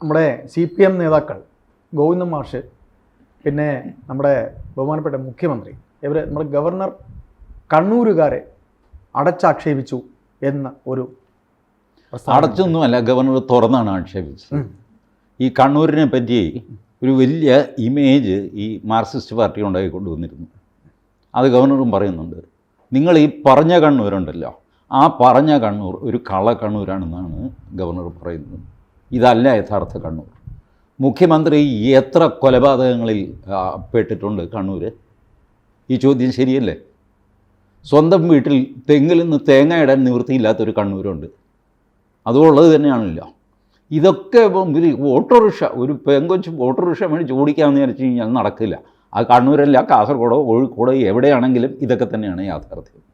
നമ്മുടെ C P M നേതാക്കൾ ഗോവിന്ദൻ മാഷ് പിന്നെ നമ്മുടെ ബഹുമാനപ്പെട്ട മുഖ്യമന്ത്രി ഇവർ നമ്മുടെ ഗവർണർ കണ്ണൂരുകാരെ അടച്ചാക്ഷേപിച്ചു എന്ന ഒരു അടച്ചൊന്നുമല്ല ഗവർണർ തുറന്നാണ് ആക്ഷേപിച്ചത്. ഈ കണ്ണൂരിനെ പറ്റി ഒരു വലിയ ഇമേജ് ഈ മാർക്സിസ്റ്റ് പാർട്ടി ഉണ്ടാക്കി കൊണ്ടുവന്നിരുന്നു അത് ഗവർണറും പറയുന്നുണ്ട് നിങ്ങൾ ഈ പറഞ്ഞ കണ്ണൂരുണ്ടല്ലോ. ആ പറഞ്ഞ കണ്ണൂർ ഒരു കള കണ്ണൂരാണെന്നാണ് ഗവർണർ പറയുന്നത്. ഇതല്ല യഥാർത്ഥ കണ്ണൂർ. മുഖ്യമന്ത്രി എത്ര കൊലപാതകങ്ങളിൽ പെട്ടിട്ടുണ്ട് കണ്ണൂർ ഈ ചോദ്യം ശരിയല്ലേ? സ്വന്തം വീട്ടിൽ തെങ്ങിൽ നിന്ന് തേങ്ങ ഇടാൻ നിവൃത്തിയില്ലാത്തൊരു കണ്ണൂരുണ്ട്. അതുള്ളത് തന്നെയാണല്ലോ. ഇതൊക്കെ ഓട്ടോറിക്ഷ ഒരു പെങ്കൊച്ച് ഓട്ടോറിക്ഷ മേടിച്ച് ഓടിക്കാമെന്ന് വിചാരിച്ചു കഴിഞ്ഞാൽ നടക്കില്ല. ആ കണ്ണൂരല്ല കാസർഗോഡോ കോഴിക്കോടോ എവിടെയാണെങ്കിലും ഇതൊക്കെ തന്നെയാണ് യാഥാർത്ഥ്യം.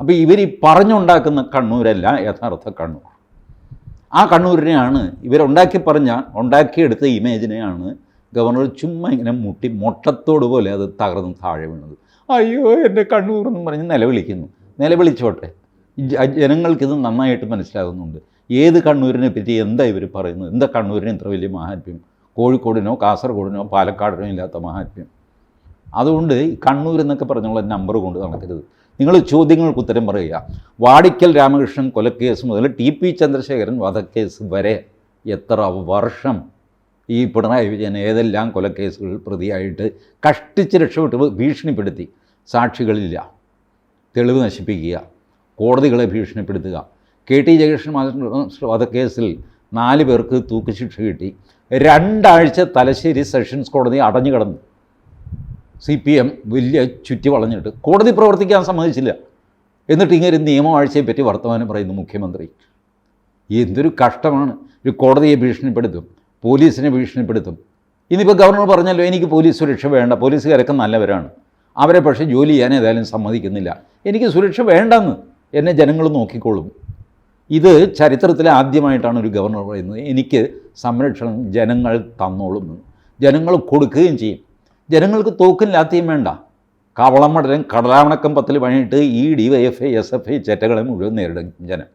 അപ്പോൾ ഇവർ ഈ പറഞ്ഞുണ്ടാക്കുന്ന കണ്ണൂരല്ല യഥാർത്ഥ കണ്ണൂർ. ആ കണ്ണൂരിനെയാണ് ഇവരുണ്ടാക്കി പറഞ്ഞ ഉണ്ടാക്കിയെടുത്ത ഇമേജിനെയാണ് ഗവർണർ ചുമ്മാ ഇങ്ങനെ മുട്ടി മുട്ടത്തോട് പോലെ അത് തകർന്ന് താഴെ വീണത്. അയ്യോ എന്റെ കണ്ണൂർ എന്ന് പറഞ്ഞ് നിലവിളിക്കുന്നു. നിലവിളിച്ചോട്ടെ. ജനങ്ങൾക്കിത് നന്നായിട്ട് മനസ്സിലാകുന്നുണ്ട്. ഏത് കണ്ണൂരിനെ പറ്റി എന്താ ഇവർ പറയുന്നത്? എന്താ കണ്ണൂരിന് ഇത്ര വലിയ മഹാത്മ്യം? കോഴിക്കോടിനോ കാസർഗോഡിനോ പാലക്കാടിനോ ഇല്ലാത്ത മഹാത്മ്യം? അതുകൊണ്ട് കണ്ണൂർ എന്നൊക്കെ പറഞ്ഞുള്ള നമ്പർ കൊണ്ട് നടക്കരുത്. നിങ്ങൾ ചോദ്യങ്ങൾക്ക് ഉത്തരം പറയുക. വാടിക്കൽ രാമകൃഷ്ണൻ കൊലക്കേസ് മുതൽ ടി പി ചന്ദ്രശേഖരൻ വധക്കേസ് വരെ എത്ര വർഷം ഈ പിണറായി വിജയൻ ഏതെല്ലാം കൊലക്കേസുകൾ പ്രതിയായിട്ട് കഷ്ടിച്ച് രക്ഷപ്പെട്ട് ഭീഷണിപ്പെടുത്തി. സാക്ഷികളില്ല. തെളിവ് നശിപ്പിക്കുക. കോടതികളെ ഭീഷണിപ്പെടുത്തുക. കെ ടി ജയകൃഷ്ണൻ വധക്കേസിൽ നാല് പേർക്ക് തൂക്കുശിക്ഷ കിട്ടി. രണ്ടാഴ്ച തലശ്ശേരി സെഷൻസ് കോടതി അടഞ്ഞു കിടന്നു സി പി എം വലിയ ചുറ്റി വളഞ്ഞിട്ട് കോടതി പ്രവർത്തിക്കാൻ സമ്മതിച്ചില്ല. എന്നിട്ട് ഇങ്ങനെ നിയമവാഴ്ചയെ പറ്റി വർത്തമാനം പറയുന്നു മുഖ്യമന്ത്രി. എന്തൊരു കഷ്ടമാണ്. ഒരു കോടതിയെ ഭീഷണിപ്പെടുത്തും പോലീസിനെ ഭീഷണിപ്പെടുത്തും. ഇനിയിപ്പോൾ ഗവർണർ പറഞ്ഞല്ലോ എനിക്ക് പോലീസ് സുരക്ഷ വേണ്ട. പോലീസുകാരൊക്കെ നല്ലവരാണ്. അവരെ പക്ഷേ ജോലി ചെയ്യാൻ ഏതായാലും സമ്മതിക്കുന്നില്ല. എനിക്ക് സുരക്ഷ വേണ്ടെന്ന് എന്നെ ജനങ്ങൾ നോക്കിക്കോളും. ഇത് ചരിത്രത്തിലെ ആദ്യമായിട്ടാണ് ഒരു ഗവർണർ പറയുന്നത്. എനിക്ക് സംരക്ഷണം ജനങ്ങൾ തന്നോളും. ജനങ്ങൾ കൊടുക്കുകയും ചെയ്യും. ജനങ്ങൾക്ക് തോക്കും ലാത്തിയും വേണ്ട. കവളം മടലും കടലാവണക്കം പത്തിൽ പണിയിട്ട് ഈ D Y F I S F I ചെറ്റകളെ മുഴുവൻ നേരിടും ജനം.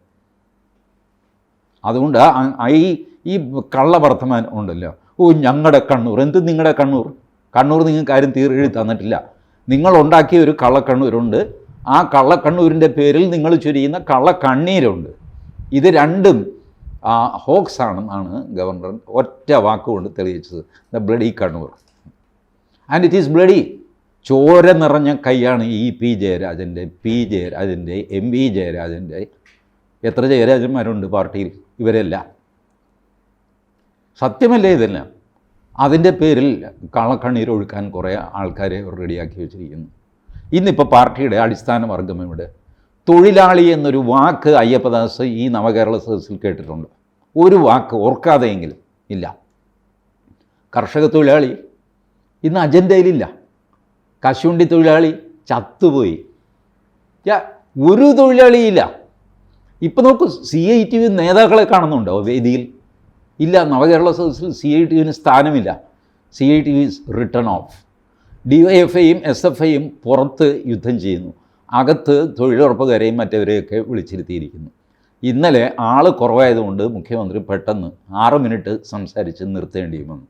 അതുകൊണ്ട് ഈ ഈ കള്ള വർത്തമാനം ഉണ്ടല്ലോ. ഓ ഞങ്ങളുടെ കണ്ണൂർ. എന്ത് നിങ്ങളുടെ കണ്ണൂർ? കണ്ണൂർ നിങ്ങൾക്ക് ആരും തീർഴി തന്നിട്ടില്ല. നിങ്ങൾ ഉണ്ടാക്കിയ ഒരു കള്ളക്കണ്ണൂരുണ്ട്. ആ കള്ളക്കണ്ണൂരിന്റെ പേരിൽ നിങ്ങൾ ചുരിയുന്ന കള്ളക്കണ്ണീരുണ്ട്. ഇത് രണ്ടും ഹോക്സ് ആണെന്നാണ് ഗവർണർ ഒറ്റ വാക്കുകൊണ്ട് തെളിയിച്ചത്. The bloody Kannur. And it is bloody ചോര നിറഞ്ഞ കൈയാണ് ഈ പി ജയരാജന്റെ പി ജയരാജന്റെ എം വി ജയരാജന്റെ. എത്ര ജയരാജന്മാരുണ്ട് പാർട്ടിയിൽ? ഇവരെല്ലാം. സത്യമല്ലേ ഇതെല്ലാം? അതിന്റെ പേരിൽ കള്ളക്കണ്ണീർ ഒഴുക്കാൻ കുറേ ആൾക്കാരെ റെഡിയാക്കി വെച്ചിരിക്കുന്നു. ഇന്നിപ്പോൾ പാർട്ടിയുടെ അടിസ്ഥാന വർഗം ഇവിടെ തൊഴിലാളി എന്നൊരു വാക്ക് അയ്യപ്പദാസ് ഈ നവകേരള സദസ്സിൽ കേട്ടിട്ടുണ്ട്. ഒരു വാക്ക് ഓർക്കാതെയെങ്കിലും ഇല്ല. കർഷക തൊഴിലാളി ഇന്ന് അജണ്ടയിലില്ല കശുവണ്ടി തൊഴിലാളി ചത്തുപോയി. ഒരു തൊഴിലാളിയില്ല. ഇപ്പം നോക്കൂ സി ഐ ടി യു നേതാക്കളെ കാണുന്നുണ്ടോ? വേദിയിൽ ഇല്ല നവകേരള സദസ്സിൽ സി ഐ ടി യുവിന് സ്ഥാനമില്ല. C I T U is return of D Y F ഐയും എസ് എഫ് ഐയും പുറത്ത് യുദ്ധം ചെയ്യുന്നു. അകത്ത് തൊഴിലുറപ്പുകാരെയും മറ്റവരെയൊക്കെ വിളിച്ചിരുത്തിയിരിക്കുന്നു. ഇന്നലെ ആൾ കുറവായതുകൊണ്ട് മുഖ്യമന്ത്രി പെട്ടെന്ന് ആറ് മിനിറ്റ് സംസാരിച്ച് നിർത്തേണ്ടി വന്നു.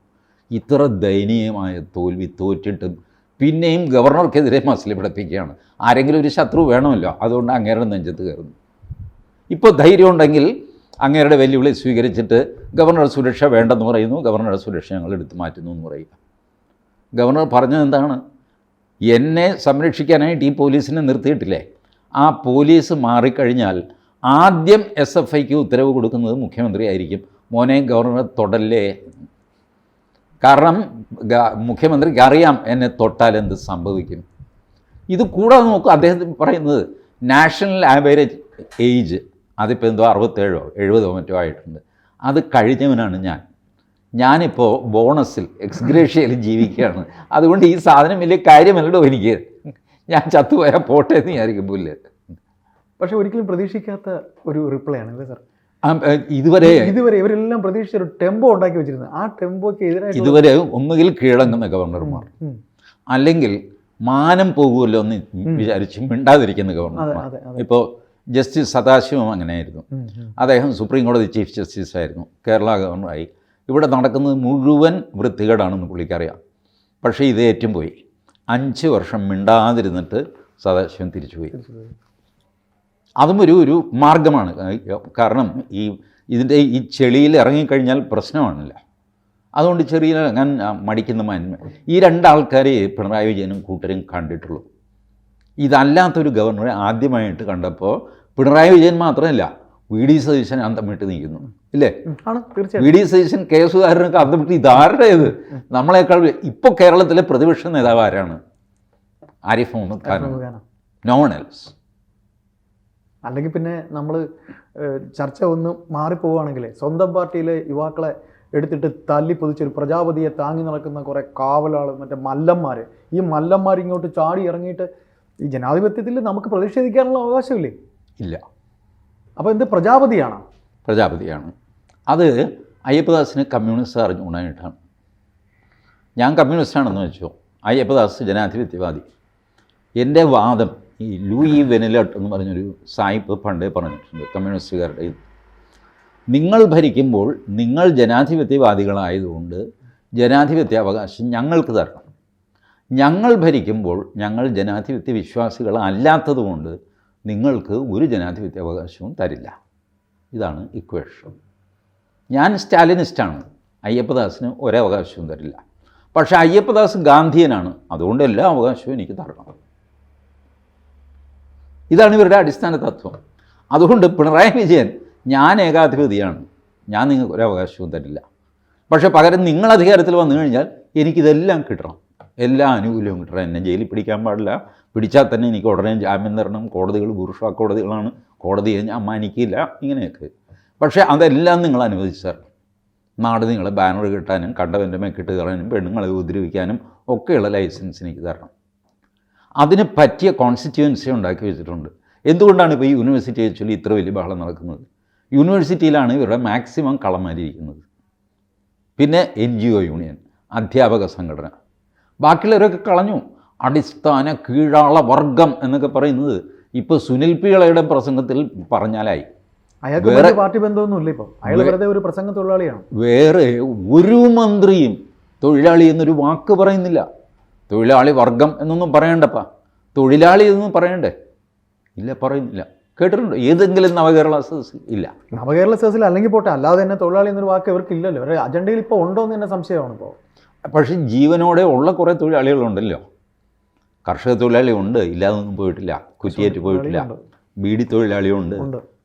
ഇത്ര ദയനീയമായ തോൽവി തോറ്റിട്ടും പിന്നെയും ഗവർണർക്കെതിരെ മസിൽ പിടിപ്പിക്കുകയാണ്. ആരെങ്കിലും ഒരു ശത്രു വേണമല്ലോ? അതുകൊണ്ട് അങ്ങേരുടെ നെഞ്ചത്ത് കയറുന്നു. ഇപ്പോൾ ധൈര്യം ഉണ്ടെങ്കിൽ അങ്ങേരുടെ വെല്ലുവിളി സ്വീകരിച്ചിട്ട് ഗവർണർ സുരക്ഷ വേണ്ടെന്ന് പറയുന്നു. ഗവർണറുടെ സുരക്ഷ ഞങ്ങൾ എടുത്തു മാറ്റുന്നു എന്ന് പറയുക. ഗവർണർ പറഞ്ഞത് എന്താണ്? എന്നെ സംരക്ഷിക്കാനായിട്ട് ഈ പോലീസിനെ നിർത്തിയിട്ടില്ലേ? ആ പോലീസ് മാറിക്കഴിഞ്ഞാൽ ആദ്യം എസ് എഫ് ഐക്ക് ഉത്തരവ് കൊടുക്കുന്നത് മുഖ്യമന്ത്രി ആയിരിക്കും മോനെ ഗവർണറെ തൊടല്ലേ കാരണം മുഖ്യമന്ത്രിക്ക് അറിയാം എന്നെ തൊട്ടാൽ എന്ത് സംഭവിക്കും. ഇത് കൂടാതെ നോക്കുക അദ്ദേഹം പറയുന്നത് നാഷണൽ ആവറേജ് ഏജ് അതിപ്പോൾ എന്തോ അറുപത്തേഴോ എഴുപതോ മറ്റോ ആയിട്ടുണ്ട്. അത് കഴിഞ്ഞവനാണ് ഞാൻ. ഞാനിപ്പോൾ ബോണസിൽ എക്സ്ഗ്രേഷ്യയിൽ ജീവിക്കുകയാണ്. അതുകൊണ്ട് ഈ സാധനം വലിയ കാര്യമല്ലടോ എനിക്ക്. ഞാൻ ചത്തുപോയാൽ പോട്ടെ എന്ന് വിചാരിക്കും പുല്ല്. പക്ഷേ ഒരിക്കലും പ്രതീക്ഷിക്കാത്ത ഒരു റിപ്ലൈ ആണ് അല്ലേ സാർ? ഇതുവരെ ഇതുവരെ ഇവരെല്ലാം പ്രതീക്ഷിച്ച ഒരു ടെമ്പോ ഉണ്ടാക്കി വെച്ചിരുന്നത്. ആ ടെമ്പോക്ക് എതിരായിട്ട് ഇതുവരെ ഒന്നുകിൽ കീഴടങ്ങുന്ന ഗവർണർമാർ. അല്ലെങ്കിൽ മാനം പോകുമല്ലോ എന്ന് വിചാരിച്ച് മിണ്ടാതിരിക്കുന്ന ഗവർണർമാർ. ഇപ്പോൾ ജസ്റ്റിസ് സദാശിവം അങ്ങനെയായിരുന്നു. അദ്ദേഹം സുപ്രീം കോടതി ചീഫ് ജസ്റ്റിസ് ആയിരുന്നു. കേരള ഗവർണറായി. ഇവിടെ നടക്കുന്നത് മുഴുവൻ വൃത്തികേടാണെന്ന് പുള്ളിക്കറിയാം. പക്ഷേ ഇത് ഏറ്റും പോയി. അഞ്ച് വർഷം മിണ്ടാതിരുന്നിട്ട് സദാശിവം തിരിച്ചുപോയി. അതും ഒരു ഒരു മാർഗമാണ് കാരണം ഈ ഇതിന്റെ ഈ ചെളിയിൽ ഇറങ്ങിക്കഴിഞ്ഞാൽ പ്രശ്നമാണല്ലോ. അതുകൊണ്ട് ചെറിയ ഞാൻ മടിക്കുന്ന മാന്മ ഈ രണ്ടാൾക്കാരെ പിണറായി വിജയനും കൂട്ടരും കണ്ടിട്ടുള്ളൂ. ഇതല്ലാത്തൊരു ഗവർണറെ ആദ്യമായിട്ട് കണ്ടപ്പോൾ പിണറായി വിജയൻ മാത്രമല്ല വി ഡി സതീശൻ അന്തമിട്ട് നിൽക്കുന്നു. ഇല്ലേ? വി ഡി സതീശൻ കേസുകാരനൊക്കെ സുധാകരനൊക്കെ അന്തമിട്ട് ഇതാരുടെ ഇത്? നമ്മളെക്കാൾ ഇപ്പോൾ കേരളത്തിലെ പ്രതിപക്ഷ നേതാവ് ആരാണ്? ആരിഫ് മുഹമ്മദ് ഖാൻ നോൺ എൽസ് അല്ലെങ്കിൽ പിന്നെ നമ്മൾ ചർച്ച ഒന്ന് മാറിപ്പോവുകയാണെങ്കിൽ സ്വന്തം പാർട്ടിയിലെ യുവാക്കളെ എടുത്തിട്ട് തല്ലി പൊതിച്ചൊരു പ്രജാപതിയെ താങ്ങി നടക്കുന്ന കുറേ കാവലാൾ മറ്റേ മല്ലന്മാർ ഈ മല്ലന്മാർ ഇങ്ങോട്ട് ചാടി ഇറങ്ങിയിട്ട് ഈ ജനാധിപത്യത്തിൽ നമുക്ക് പ്രതിഷേധിക്കാനുള്ള അവകാശമില്ലേ? ഇല്ല. അപ്പോൾ എന്ത് പ്രജാപതിയാണ്? പ്രജാപതിയാണ്. അത് അയ്യപ്പദാസിന് കമ്മ്യൂണിസ്റ്റ് അറിഞ്ഞുകൊണ്ടായിട്ടാണ് ഞാൻ കമ്മ്യൂണിസ്റ്റാണെന്ന് വെച്ചോ. അയ്യപ്പദാസ് ജനാധിപത്യവാദി. എന്റെ വാദം ഈ ലൂയി വെനിലട്ട് എന്ന് പറഞ്ഞൊരു സായിപ്പ് പണ്ടേ പറഞ്ഞിട്ടുണ്ട് കമ്മ്യൂണിസ്റ്റുകാരുടെ നിങ്ങൾ ഭരിക്കുമ്പോൾ നിങ്ങൾ ജനാധിപത്യവാദികളായതുകൊണ്ട് ജനാധിപത്യ അവകാശം ഞങ്ങൾക്ക് തരണം. ഞങ്ങൾ ഭരിക്കുമ്പോൾ ഞങ്ങൾ ജനാധിപത്യ വിശ്വാസികളല്ലാത്തതുകൊണ്ട് നിങ്ങൾക്ക് ഒരു ജനാധിപത്യ അവകാശവും തരില്ല. ഇതാണ് ഇക്വേഷൻ ഞാൻ സ്റ്റാലിനിസ്റ്റാണ്. അയ്യപ്പദാസിന് ഒരവകാശവും തരില്ല. പക്ഷേ അയ്യപ്പദാസ് ഗാന്ധിയനാണ്. അതുകൊണ്ട് എല്ലാ അവകാശവും എനിക്ക് തരണം. ഇതാണ് ഇവരുടെ അടിസ്ഥാന തത്വം. അതുകൊണ്ട് പിണറായി വിജയൻ ഞാൻ ഏകാധിപതിയാണ്. ഞാൻ നിങ്ങൾക്ക് ഒരു അവകാശവും തരില്ല. പക്ഷേ പകരം നിങ്ങൾ അധികാരത്തിൽ വന്നു കഴിഞ്ഞാൽ എനിക്കിതെല്ലാം കിട്ടണം. എല്ലാ ആനുകൂല്യവും കിട്ടണം. എന്നെ ജയിലിൽ പിടിക്കാൻ പാടില്ല. പിടിച്ചാൽ തന്നെ എനിക്ക് ഉടനെ ജാമ്യം തരണം. കോടതികൾ പുരുഷ കോടതികളാണ്. കോടതിയെ ഞാൻ മാനിക്കില്ല ഇങ്ങനെയൊക്കെ. പക്ഷേ അതെല്ലാം നിങ്ങൾ അനുവദിച്ചു തരണം നാട് നിങ്ങളെ ബാനർ കിട്ടാനും കണ്ടവന്റെ മെക്കിട്ട് കളയാനും പെണ്ണുങ്ങളെ ഉപദ്രവിക്കാനും ഒക്കെയുള്ള ലൈസൻസ് എനിക്ക് തരണം. അതിന് പറ്റിയ കോൺസ്റ്റിറ്റ്യുവൻസി ഉണ്ടാക്കി വെച്ചിട്ടുണ്ട്. എന്തുകൊണ്ടാണ് ഇപ്പോൾ ഈ യൂണിവേഴ്സിറ്റിയെ ചൊല്ലി ഇത്ര വലിയ ബഹളം നടക്കുന്നത്? യൂണിവേഴ്സിറ്റിയിലാണ് ഇവരുടെ മാക്സിമം കളമാരിയിരിക്കുന്നത്. പിന്നെ എൻ ജി ഒ യൂണിയൻ അധ്യാപക സംഘടന. ബാക്കിയുള്ളവരൊക്കെ കളഞ്ഞു. അടിസ്ഥാന കീഴാള വർഗം എന്നൊക്കെ പറയുന്നത് ഇപ്പോൾ സുനിൽ പിള്ളയുടെ പ്രസംഗത്തിൽ പറഞ്ഞാലായി. വേറെ- പാർട്ടി ബന്ധമൊന്നുമില്ല ഇപ്പോൾ അയാൾ വെറുതെ ഒരു പ്രസംഗ തൊഴിലാളിയാണ്. വേറെ ഒരു മന്ത്രിയും തൊഴിലാളി എന്നൊരു വാക്ക് പറയുന്നില്ല. തൊഴിലാളി വർഗം എന്നൊന്നും പറയണ്ടപ്പാ. തൊഴിലാളി എന്നൊന്നും പറയണ്ടേ? ഇല്ല പറയുന്നില്ല. കേട്ടിട്ടുണ്ടോ? ഏതെങ്കിലും നവകേരള സദസ്സിൽ ഇല്ല. നവകേരള സദസ്സിൽ അല്ലെങ്കിൽ പോട്ടെ അല്ലാതെ തന്നെ തൊഴിലാളി എന്നൊരു വാക്ക് ഇവർക്ക് ഇല്ലല്ലോ. ഇവരുടെ അജണ്ടയിൽ ഇപ്പോൾ ഉണ്ടോ എന്ന് തന്നെ സംശയമാണ് ഇപ്പോൾ. പക്ഷേ ജീവനോടെ ഉള്ള കുറേ തൊഴിലാളികളുണ്ടല്ലോ. കർഷക തൊഴിലാളി ഉണ്ട് ഇല്ലാതൊന്നും പോയിട്ടില്ല. കുറ്റിയേറ്റ് പോയിട്ടില്ല. ബീഡി തൊഴിലാളിയുണ്ട്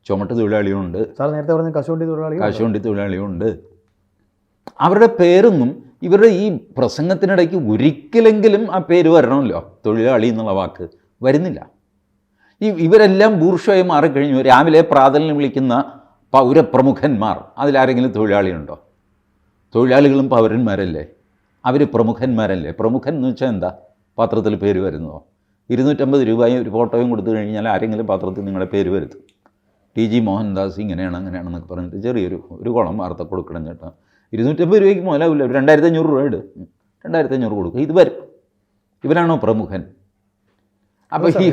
ചുമട്ട് തൊഴിലാളിയുണ്ട് സാർ നേരത്തെ പറഞ്ഞ കശുവണ്ടി തൊഴിലാളി കശുവണ്ടി തൊഴിലാളിയുണ്ട് അവരുടെ പേരൊന്നും ഇവരുടെ ഈ പ്രസംഗത്തിനിടയ്ക്ക് ഒരിക്കലെങ്കിലും ആ പേര് വരണമല്ലോ തൊഴിലാളി എന്നുള്ള വാക്ക് വരുന്നില്ല. ഈ ഇവരെല്ലാം ബൂർഷയായി മാറിക്കഴിഞ്ഞു. രാവിലെ പ്രാതലിന് വിളിക്കുന്ന പൗരപ്രമുഖന്മാർ അതിലാരെങ്കിലും തൊഴിലാളിയുണ്ടോ? തൊഴിലാളികളും പൗരന്മാരല്ലേ? അവർ പ്രമുഖന്മാരല്ലേ? പ്രമുഖൻ എന്ന് വെച്ചാൽ എന്താ? പത്രത്തിൽ പേര് വരുന്നതോ? ഇരുന്നൂറ്റമ്പത് രൂപയും ഒരു ഫോട്ടോയും കൊടുത്തു കഴിഞ്ഞാൽ ആരെങ്കിലും പത്രത്തിൽ നിങ്ങളുടെ പേര് വരുത്തും. ടി ജി മോഹൻദാസ് ഇങ്ങനെയാണ് അങ്ങനെയാണെന്നൊക്കെ പറഞ്ഞിട്ട് ചെറിയൊരു ഒരു കുളം വാർത്ത കൊടുക്കണം ചേട്ടാ ഇരുന്നൂറ്റമ്പത് രൂപയ്ക്ക് മുതലാവില്ല. ഒരു രണ്ടായിരത്തി അഞ്ഞൂറ് രൂപ ഇട്. രണ്ടായിരത്തി അഞ്ഞൂറ് കൊടുക്കുക ഇത് വരും. ഇവനാണോ പ്രമുഖൻ? അപ്പോൾ ഈ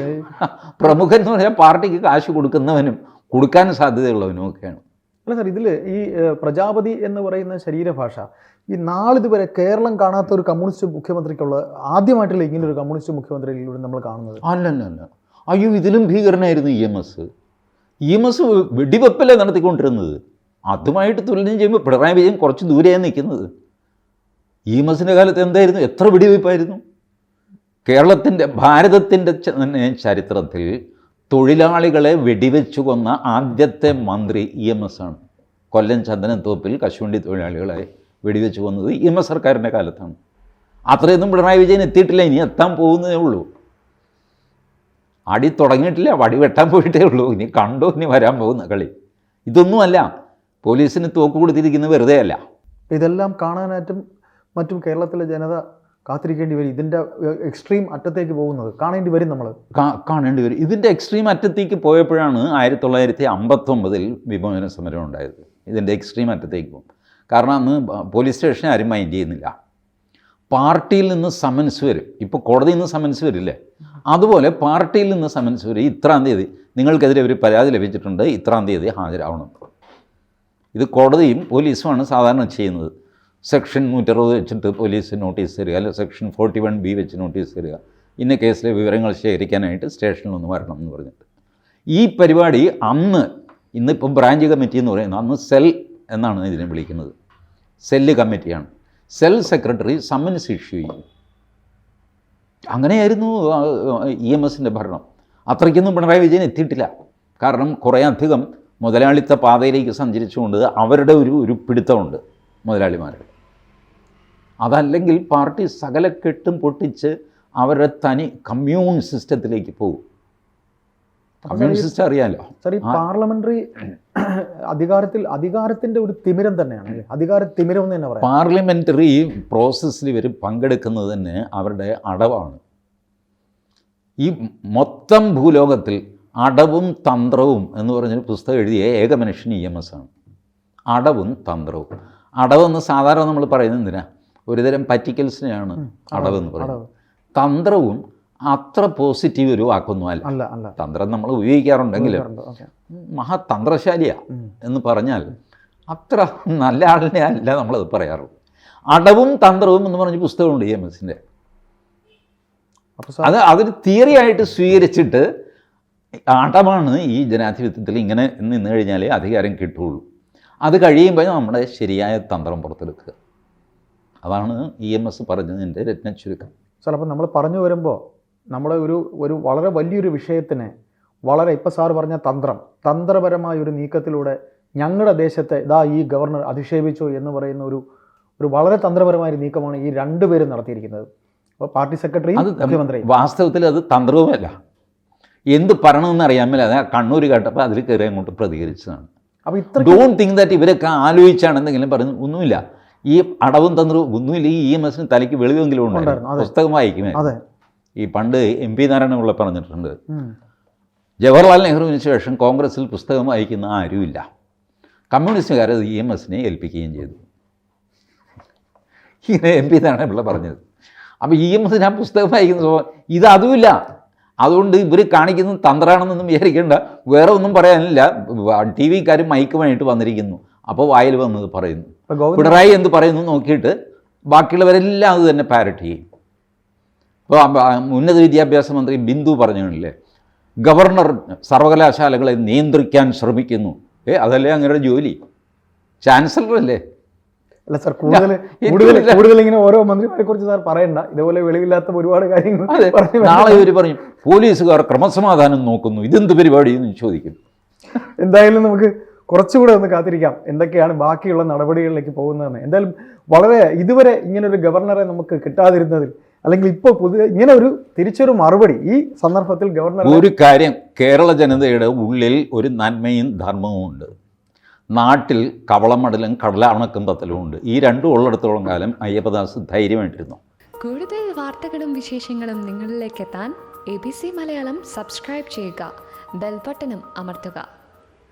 പ്രമുഖൻ എന്ന് പറഞ്ഞാൽ പാർട്ടിക്ക് കാശ് കൊടുക്കുന്നവനും കൊടുക്കാൻ സാധ്യതയുള്ളവനും ഒക്കെയാണ്. അല്ല സാർ ഇതിൽ ഈ പ്രജാപതി എന്ന് പറയുന്ന ശരീരഭാഷ ഈ നാളിതുവരെ കേരളം കാണാത്ത ഒരു കമ്മ്യൂണിസ്റ്റ് മുഖ്യമന്ത്രിക്കുള്ള ആദ്യമായിട്ടുള്ള ഇങ്ങനെ ഒരു കമ്മ്യൂണിസ്റ്റ് മുഖ്യമന്ത്രിയിലൂടെ നമ്മൾ കാണുന്നത്? അല്ലല്ല അല്ല അയ്യോ ഇതിലും ഭീകരനായിരുന്നു E M S. E M S വെടിവെപ്പല്ലേ നടത്തിക്കൊണ്ടിരുന്നത്? അതുമായിട്ട് തുലനം ചെയ്യുമ്പോൾ പിണറായി വിജയൻ കുറച്ച് ദൂരെയാണ് നിൽക്കുന്നത്. ഇ മസിന്റെ കാലത്ത് എന്തായിരുന്നു? എത്ര വെടിവയ്പ്പായിരുന്നു കേരളത്തിന്റെ ഭാരതത്തിന്റെ ചരിത്രത്തിൽ തൊഴിലാളികളെ വെടിവെച്ചു കൊന്ന ആദ്യത്തെ മന്ത്രി ഇ എം എസ് ആണ്. കൊല്ലം ചന്ദനത്തോപ്പിൽ കശുവണ്ടി തൊഴിലാളികളെ വെടിവെച്ച് കൊന്നത് ഇ എം എസ് സർക്കാരിന്റെ കാലത്താണ്. അത്രയൊന്നും പിണറായി വിജയൻ എത്തിയിട്ടില്ല. ഇനി എത്താൻ പോകുന്നതേ ഉള്ളൂ. അടി തുടങ്ങിയിട്ടില്ല. വടി വെട്ടാൻ പോയിട്ടേ ഉള്ളൂ. ഇനി കണ്ടോ? ഇനി വരാൻ പോകുന്ന കളി. ഇതൊന്നുമല്ല. പോലീസിന് തോക്ക് കൊടുത്തിരിക്കുന്നത് വെറുതെ അല്ല. ഇതെല്ലാം കാണാനായിട്ടും മറ്റും കേരളത്തിലെ ജനത കാത്തിരിക്കേണ്ടി വരും. ഇതിന്റെ എക്സ്ട്രീം അറ്റത്തേക്ക് പോകുന്നത് കാണേണ്ടി വരും നമ്മൾ കാണേണ്ടി വരും. ഇതിന്റെ എക്സ്ട്രീം അറ്റത്തേക്ക് പോയപ്പോഴാണ് ആയിരത്തി തൊള്ളായിരത്തി അമ്പത്തൊമ്പതിൽ വിമോചന സമരം ഉണ്ടായത്. ഇതിന്റെ എക്സ്ട്രീം അറ്റത്തേക്ക് പോകും. കാരണം അന്ന് പോലീസ് സ്റ്റേഷനെ ആരും മൈൻഡ് ചെയ്യുന്നില്ല. പാർട്ടിയിൽ നിന്ന് സമൻസ് വരും. ഇപ്പോൾ കോടതിയിൽ നിന്ന് സമൻസ് വരില്ലേ? അതുപോലെ പാർട്ടിയിൽ നിന്ന് സമൻസ് വരും. ഇത്രാം തീയതി നിങ്ങൾക്കെതിരെ ഒരു പരാതി ലഭിച്ചിട്ടുണ്ട്. ഇത്രാം തീയതി ഹാജരാവണം. ഇത് കോടതിയും പോലീസുമാണ് സാധാരണ ചെയ്യുന്നത്. സെക്ഷൻ നൂറ്ററുപത് വെച്ചിട്ട് പോലീസ് നോട്ടീസ് തരിക അല്ലെങ്കിൽ സെക്ഷൻ ഫോർട്ടി വൺ ബി വെച്ച് നോട്ടീസ് തരിക. ഇന്ന കേസിലെ വിവരങ്ങൾ ശേഖരിക്കാനായിട്ട് സ്റ്റേഷനിൽ ഒന്ന് വരണം എന്ന് പറഞ്ഞിട്ട്. ഈ പരിപാടി അന്ന് ഇന്നിപ്പോൾ ബ്രാഞ്ച് കമ്മിറ്റി എന്ന് പറയുന്നത് അന്ന് സെൽ എന്നാണ് ഇതിനെ വിളിക്കുന്നത്. സെല്ല് കമ്മിറ്റിയാണ്. സെൽ സെക്രട്ടറി സമ്മൻസ് ഇഷ്യൂ ചെയ്യും. അങ്ങനെയായിരുന്നു ഇ എം എസിന്റെ ഭരണം. അത്രയ്ക്കൊന്നും പിണറായി വിജയൻ എത്തിയിട്ടില്ല. കാരണം കുറേ അധികം മുതലാളിത്ത പാതയിലേക്ക് സഞ്ചരിച്ചുകൊണ്ട് അവരുടെ ഒരു ഒരു പിടുത്തമുണ്ട് മുതലാളിമാരുടെ. അതല്ലെങ്കിൽ പാർട്ടി സകല കെട്ടും പൊട്ടിച്ച് അവരുടെ തനി കമ്മ്യൂൺ സിസ്റ്റത്തിലേക്ക് പോകും. കമ്മ്യൂൺ സിസ്റ്റം അറിയാലോ? സാർ ഈ പാർലമെന്ററി അധികാരത്തിൽ അധികാരത്തിന്റെ ഒരു തിമിരം തന്നെയാണ് അധികാര തിമിരം എന്ന് തന്നെ പറയാം. പാർലമെന്ററി പ്രോസസ്സിൽ ഇവർ പങ്കെടുക്കുന്നത് തന്നെ അവരുടെ അടവാണ്. ഈ മൊത്തം ഭൂലോകത്തിൽ അടവും തന്ത്രവും എന്ന് പറഞ്ഞൊരു പുസ്തകം എഴുതിയ ഏക മനുഷ്യൻ ഇ എം എസ് ആണ്. അടവും തന്ത്രവും. അടവെന്ന് സാധാരണ നമ്മൾ പറയുന്നത് എന്തിനാ? ഒരുതരം പറ്റിക്കൽസിനെയാണ് അടവെന്ന് പറയുന്നത്. തന്ത്രവും അത്ര പോസിറ്റീവ് ഒരു വാക്കൊന്നും അല്ല. തന്ത്രം നമ്മൾ ഉപയോഗിക്കാറുണ്ടെങ്കിലും മഹാതന്ത്രശാലിയാ എന്ന് പറഞ്ഞാൽ അത്ര നല്ല ആളിനെ അല്ല നമ്മളത് പറയാറുള്ളൂ. അടവും തന്ത്രവും എന്ന് പറഞ്ഞ പുസ്തകമുണ്ട് ഇ എം എസിന്റെ. അത് അതൊരു തിയറി ആയിട്ട് സ്വീകരിച്ചിട്ട് അടമാണ് ഈ ജനാധിപത്യത്തിൽ ഇങ്ങനെ നിന്ന് കഴിഞ്ഞാലേ അധികാരം കിട്ടുള്ളൂ അത് കഴിയുമ്പോൾ നമ്മുടെ ശരിയായ തന്ത്രം പുറത്തെടുക്കുക. അതാണ് ഇ എം എസ് പറഞ്ഞതിന്റെ രത്ന ചുരുക്കം സാർ അപ്പം നമ്മൾ പറഞ്ഞു വരുമ്പോൾ നമ്മൾ ഒരു ഒരു വളരെ വലിയൊരു വിഷയത്തിന് വളരെ ഇപ്പം സാർ പറഞ്ഞ തന്ത്രം തന്ത്രപരമായ ഒരു നീക്കത്തിലൂടെ ഞങ്ങളുടെ ദേശത്തെ ഇതാ ഈ ഗവർണർ അധിക്ഷേപിച്ചു എന്ന് പറയുന്ന ഒരു ഒരു വളരെ തന്ത്രപരമായ ഒരു നീക്കമാണ് ഈ രണ്ടുപേരും നടത്തിയിരിക്കുന്നത്. അപ്പോൾ പാർട്ടി സെക്രട്ടറി മുഖ്യമന്ത്രി വാസ്തവത്തിൽ അത് തന്ത്രവുമല്ല. എന്ത് പറയണമെന്ന് അറിയാൻ മേലെ അത് കണ്ണൂർ കേട്ടപ്പോൾ അതിൽ കയറി അങ്ങോട്ട് പ്രതികരിച്ചതാണ്. അപ്പോൾ ഇത്ര ഡോണ്ട് തിങ്ക് ദാറ്റ് ഇവരൊക്കെ ആലോചിച്ചാണ് എന്തെങ്കിലും പറയുന്നത്. ഒന്നുമില്ല. ഈ അടവും തന്നു ഒന്നുമില്ല. ഈ ഇ എം എസിന് തലയ്ക്ക് വെളിവെങ്കിലും ഉണ്ടായിരുന്നു. പുസ്തകം വായിക്കുമേ. ഈ പണ്ട് എം പി നാരായണപിള്ള പറഞ്ഞിട്ടുണ്ട്. ജവഹർലാൽ നെഹ്റുവിന് ശേഷം കോൺഗ്രസ്സിൽ പുസ്തകം വായിക്കുന്ന ആരുമില്ല. കമ്മ്യൂണിസ്റ്റുകാർ ഇ എം എസിനെ ഏൽപ്പിക്കുകയും ചെയ്തു. ഇങ്ങനെ എം പി നാരായണപിള്ള പറഞ്ഞത്. അപ്പോൾ ഇ എം എസിന് ആ പുസ്തകം വായിക്കുന്ന സ്വഭാവം ഇത് അതുമില്ല അതുകൊണ്ട് ഇവർ കാണിക്കുന്നത് തന്ത്രമാണെന്നൊന്നും വിചാരിക്കേണ്ട. വേറെ ഒന്നും പറയാനില്ല. ടി വിക്കാരും മൈക്കുമായിട്ട് വന്നിരിക്കുന്നു. അപ്പോൾ വായിൽ വന്നത് പറയുന്നു. പിണറായി എന്ത് പറയുന്നു നോക്കിയിട്ട് ബാക്കിയുള്ളവരെല്ലാം അത് തന്നെ പാരറ്റ് ചെയ്യും. ഇപ്പോൾ ഉന്നത വിദ്യാഭ്യാസ മന്ത്രി ബിന്ദു പറഞ്ഞില്ലേ ഗവർണർ സർവകലാശാലകളെ നിയന്ത്രിക്കാൻ ശ്രമിക്കുന്നു. ഏ അതല്ലേ അങ്ങയുടെ ജോലി? ചാൻസലർ അല്ലേ സാർ കൂടുതൽ കൂടുതൽ കൂടുതൽ ഇങ്ങനെ ഓരോ മന്ത്രിമാരെ കുറിച്ച് സാർ പറയണ്ട. ഇതുപോലെ വെളിവില്ലാത്ത ഒരുപാട് കാര്യങ്ങൾ നാളെ ഇവർ പറയും പോലീസുകാർ ക്രമസമാധാനം നോക്കുന്നു. ഇതെന്ത് പരിപാടി എന്ന് ചോദിക്കും. എന്തായാലും നമുക്ക് കുറച്ചുകൂടെ ഒന്ന് കാത്തിരിക്കാം. എന്തൊക്കെയാണ് ബാക്കിയുള്ള നടപടികളിലേക്ക് പോകുന്നതെന്ന്. എന്തായാലും വളരെ ഇതുവരെ ഇങ്ങനെ ഒരു ഗവർണറെ നമുക്ക് കിട്ടാതിരുന്നതിൽ അല്ലെങ്കിൽ ഇപ്പോൾ പുതിയ ഇങ്ങനെ ഒരു തിരിച്ചൊരു മറുപടി ഈ സന്ദർഭത്തിൽ ഗവർണർ ഒരു കാര്യം കേരള ജനതയുടെ ഉള്ളിൽ ഒരു നന്മയും ധർമ്മവും ഉണ്ട് നാട്ടിൽ കവളമടലും കടലാണക്കും പത്തലും ഉണ്ട് ഈ രണ്ടും ഉള്ളിടത്തോളം കാലം അയ്യപ്പദാസ് ധൈര്യമായിട്ടിരുന്നു. കൂടുതൽ വാർത്തകളും വിശേഷങ്ങളും നിങ്ങളിലേക്ക് എത്താൻ A B C Malayalam subscribe ചെയ്യുക. ബെൽബട്ടനും അമർത്തുക.